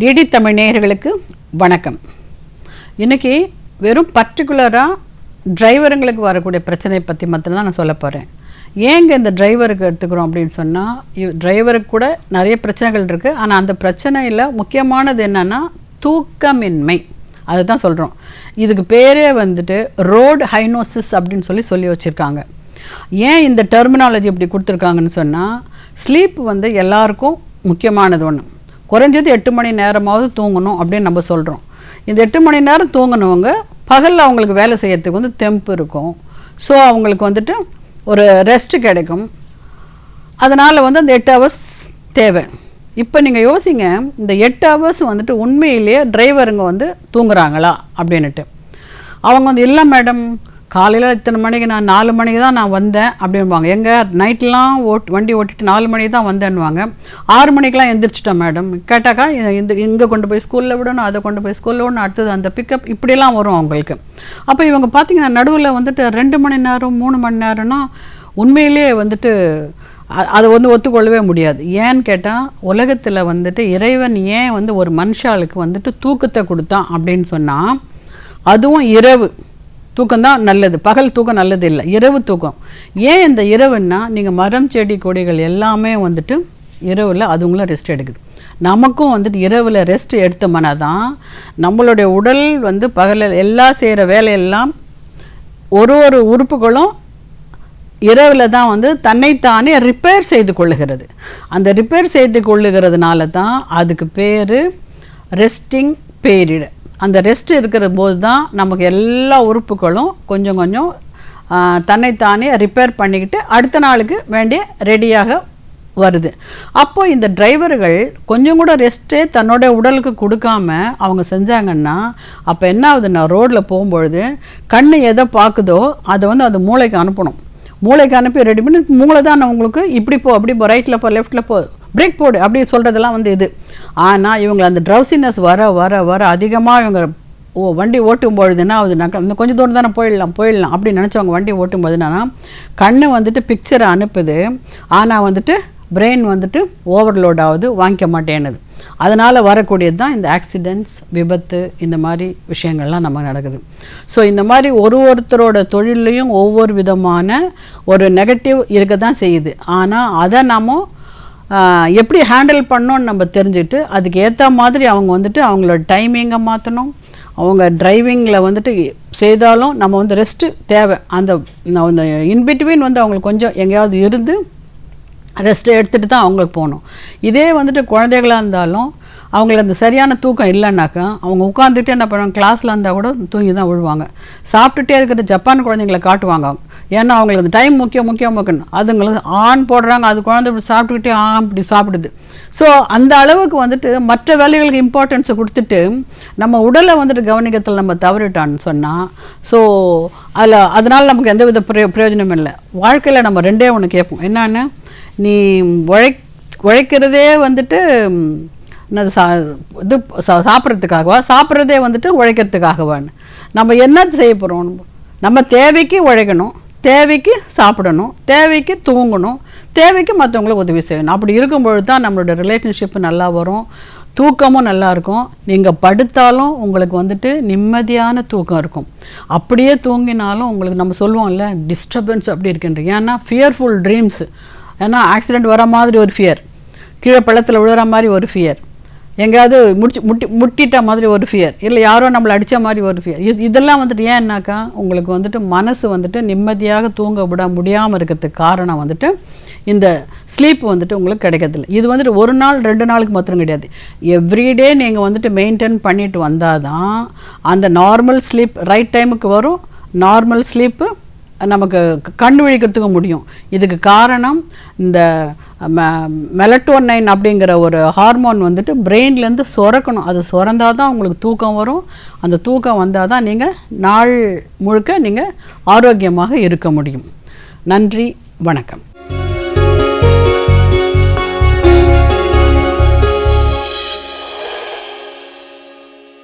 DD Tamil நேயர்களுக்கு வணக்கம். இன்றைக்கி வெறும் பர்டிகுலராக டிரைவருங்களுக்கு வரக்கூடிய பிரச்சனையை பற்றி மட்டும்தான் நான் சொல்ல போகிறேன் ஏங்க இந்த டிரைவருக்கு எடுத்துக்கிறோம் அப்படின்னு சொன்னால் டிரைவருக்கு கூட நிறைய பிரச்சனைகள் இருக்குது ஆனால் அந்த பிரச்சனையில் முக்கியமானது என்னென்னா தூக்கமின்மை. அதுதான் சொல்கிறோம் இதுக்கு பேரே வந்துட்டு ரோடு ஹைனோசிஸ் அப்படின்னு சொல்லி சொல்லி வச்சுருக்காங்க. ஏன் இந்த டெர்மினாலஜி இப்படி கொடுத்துருக்காங்கன்னு சொன்னால் ஸ்லீப் வந்து எல்லாருக்கும் முக்கியமானது ஒன்று குறைஞ்சது எட்டு மணி நேரமாவது தூங்கணும் அப்படின்னு நம்ம சொல்கிறோம் இந்த எட்டு மணி நேரம் தூங்கினவங்க பகலில் அவங்களுக்கு வேலை செய்யறதுக்கு வந்து தெம்பு இருக்கும். ஸோ அவங்களுக்கு வந்துட்டு ஒரு ரெஸ்ட் கிடைக்கும். அதனால் வந்து அந்த எட்டு ஹவர்ஸ் தேவை. இப்போ நீங்கள் யோசிங்க இந்த எட்டு ஹவர்ஸ் வந்துட்டு உண்மையிலேயே டிரைவருங்க வந்து தூங்குறாங்களா அப்படின்ட்டு அவங்க வந்து இல்லை மேடம் காலையில் இத்தனை மணிக்கு நான் நாலு மணிக்கு தான் நான் வந்தேன் அப்படின்வாங்க எங்கே நைட்லாம் ஓட் வண்டி ஓட்டிட்டு நாலு மணிக்கு தான் வந்தேன்னுவாங்க. ஆறு மணிக்கெலாம் எந்திரிச்சிட்டேன் மேடம். கேட்டாக்கா இந்த இங்கே கொண்டு போய் ஸ்கூலில் விடணும் அதை கொண்டு போய் ஸ்கூலில் விடணும் அடுத்தது அந்த பிக்கப் இப்படிலாம் வரும் அவங்களுக்கு. அப்போ இவங்க பார்த்தீங்கன்னா நடுவில் வந்துட்டு ரெண்டு மணி நேரம் மூணு மணி நேரம்னா உண்மையிலேயே வந்துட்டு அதை வந்து ஒத்துக்கொள்ளவே முடியாது. ஏன்னு கேட்டால் உலகத்தில் வந்துட்டு இறைவன் ஏன் வந்து ஒரு மனுஷாளுக்கு வந்துட்டு தூக்கத்தை கொடுத்தான் அப்படின்னு சொன்னால் அதுவும் இரவு. தூக்கம்தான் நல்லது. பகல் தூக்கம் நல்லது இல்லை இரவு தூக்கம். ஏன் இந்த இரவுன்னா நீங்கள் மரம் செடி கொடிகள் எல்லாமே வந்துட்டு இரவில் அதுங்களும் ரெஸ்ட் எடுக்குது. நமக்கும் வந்துட்டு இரவில் ரெஸ்ட் எடுத்தோம்னா தான் நம்மளுடைய உடல் வந்து பகலில் எல்லாம் செய்கிற வேலையெல்லாம் ஒரு ஒரு உறுப்புகளும் இரவில் தான் வந்து தன்னைத்தானே ரிப்பேர் செய்து கொள்ளுகிறது. அந்த ரிப்பேர் செய்து கொள்ளுகிறதுனால தான் அதுக்கு பேர் ரெஸ்டிங் பீரியட் அந்த ரெஸ்ட் இருக்கிற போது தான் நமக்கு எல்லா உறுப்புகளும் கொஞ்சம் கொஞ்சம் தன்னைத்தானே ரிப்பேர் பண்ணிக்கிட்டு அடுத்த நாளுக்கு வேண்டிய ரெடியாக வருது. அப்போது இந்த டிரைவர்கள் கொஞ்சம் கூட ரெஸ்ட்டே தன்னோட உடலுக்கு கொடுக்காம அவங்க செஞ்சாங்கன்னா அப்போ என்ன ஆகுதுன்னா ரோட்டில் போகும்பொழுது கண்ணு எதை பார்க்குதோ அதை வந்து அது மூளைக்கு அனுப்பணும். மூளைக்கு அனுப்பி ரெடி பண்ணி மூளை தான் உங்களுக்கு இப்படி போ அப்படி போ ரைட்டில் போ லெஃப்ட்டில் போ பிரேக் போடு அப்படி சொல்கிறதெல்லாம் வந்து இது. ஆனால் இவங்க அந்த ட்ரௌசினஸ் வர வர வர அதிகமாக இவங்க ஓ வண்டி ஓட்டும் பொழுது என்ன நான் இன்னும் கொஞ்சம் தூரம் தானே போயிடலாம் போயிடலாம் அப்படின்னு நினச்சவங்க வண்டி ஓட்டும் போது என்னன்னா கண்ணு வந்துட்டு பிக்சரை அனுப்புது. ஆனால் வந்துட்டு பிரெயின் வந்துட்டு ஓவர்லோட் ஆகுது வாங்கிக்க மாட்டேன்னுது. அதனால் வரக்கூடியது தான் இந்த ஆக்சிடெண்ட்ஸ் விபத்து இந்த மாதிரி விஷயங்கள்லாம் நம்ம நடக்குது. ஸோ இந்த மாதிரி ஒரு ஒருத்தரோட தொழிலையும் ஒவ்வொரு விதமான ஒரு நெகட்டிவ் இருக்க தான் செய்யுது. ஆனால் அதை நாம எப்படி ஹேண்டில் பண்ணோன்னு நம்ம தெரிஞ்சுட்டு அதுக்கு ஏற்ற மாதிரி அவங்க வந்துட்டு அவங்களோட டைமிங்கை மாற்றணும் அவங்க டிரைவிங்கில் வந்துட்டு செய்தாலும் நம்ம வந்து ரெஸ்ட்டு தேவை. அந்த அந்த இன்பிட்வீன் வந்து அவங்களுக்கு கொஞ்சம் எங்கேயாவது இருந்து ரெஸ்ட்டை எடுத்துகிட்டு தான் அவங்களுக்கு போகணும். இதே வந்துட்டு குழந்தைகளாக இருந்தாலும் அவங்களுக்கு அந்த சரியான தூக்கம் இல்லைன்னாக்கா அவங்க உட்காந்துட்டு என்ன பண்ணுவாங்க கிளாஸில் இருந்தால் கூட தூங்கி தான் விழுவாங்க. சாப்பிட்டுட்டே இருக்கிற ஜப்பான் குழந்தைங்களை காட்டுவாங்க. அவங்க. ஏன்னா அவங்களுக்கு அந்த டைம் முக்கியம் முக்கியம் முக்கியம் அதுங்களுக்கு ஆன் போடுறாங்க அது குழந்தை இப்படி சாப்பிட்டுக்கிட்டே ஆ இப்படி சாப்பிடுது. ஸோ அந்த அளவுக்கு வந்துட்டு மற்ற வேலைகளுக்கு இம்பார்ட்டன்ஸை கொடுத்துட்டு நம்ம உடலை வந்துட்டு கவனிக்கத்தில் நம்ம தவறிட்டான்னு சொன்னால் ஸோ அதில் அதனால் நமக்கு எந்த வித பிரயோ பிரயோஜனமும் இல்லை. வாழ்க்கையில் நம்ம ரெண்டே ஒன்று கேட்போம். என்னான்னு? நீ உழை உழைக்கிறதே வந்துட்டு என்னது சா இது சா- சாப்பிட்றதுக்காகவா? சாப்பிட்றதே வந்துட்டு உழைக்கிறதுக்காகவான்னு. நம்ம என்ன செய்ய போகிறோம் நம்ம தேவைக்கு உழைக்கணும். தேவைக்கு சாப்பிடணும் தேவைக்கு தூங்கணும் தேவைக்கு மற்றவங்களுக்கு உதவி செய்யணும். அப்படி இருக்கும்பொழுது தான் நம்மளோட ரிலேஷன்ஷிப் நல்லா வரும் தூக்கமும் நல்லா இருக்கும். நீங்கள் படுத்தாலும் உங்களுக்கு வந்துட்டு நிம்மதியான தூக்கம் இருக்கும். அப்படியே தூங்கினாலும் உங்களுக்கு நம்ம சொல்லுவோம்ல டிஸ்டர்பன்ஸ் அப்படி இருக்கின்ற ஏன்னா ஃபியர்ஃபுல் ட்ரீம்ஸு ஏன்னா ஆக்சிடெண்ட் வர மாதிரி ஒரு ஃபியர் கீழே பள்ளத்தில் விழுற மாதிரி ஒரு ஃபியர் எங்கேயாவது முடிச்சு முட்டி முட்டிட்ட மாதிரி ஒரு ஃபியர் இல்லை யாரோ நம்மளை அடித்த மாதிரி ஒரு ஃபியர் இது இதெல்லாம் வந்துட்டு ஏன்னாக்கா உங்களுக்கு வந்துட்டு மனசு வந்துட்டு நிம்மதியாக தூங்க விட முடியாமல் இருக்கிறதுக்கு காரணம் வந்துட்டு இந்த ஸ்லீப் வந்துட்டு உங்களுக்கு கிடைக்கிறதில்ல. இது வந்துட்டு ஒரு நாள் ரெண்டு நாளுக்கு மாத்திரம் கிடையாது. எவ்ரிடே நீங்கள் வந்துட்டு மெயின்டைன் பண்ணிட்டு வந்தால் தான் அந்த நார்மல் ஸ்லீப் ரைட் டைமுக்கு வரும். நார்மல் ஸ்லீப்பு நமக்கு கண் விழிக்கிறதுக்கு முடியும். இதுக்கு காரணம் இந்த மெலட்டோனைன் அப்படிங்கிற ஒரு ஹார்மோன் வந்துட்டு பிரெயின்லேருந்து சுரக்கணும். அது சுரந்தால் தான் உங்களுக்கு தூக்கம் வரும். அந்த தூக்கம் வந்தால் தான் நீங்கள் நாள் முழுக்க நீங்கள் ஆரோக்கியமாக இருக்க முடியும். நன்றி வணக்கம்.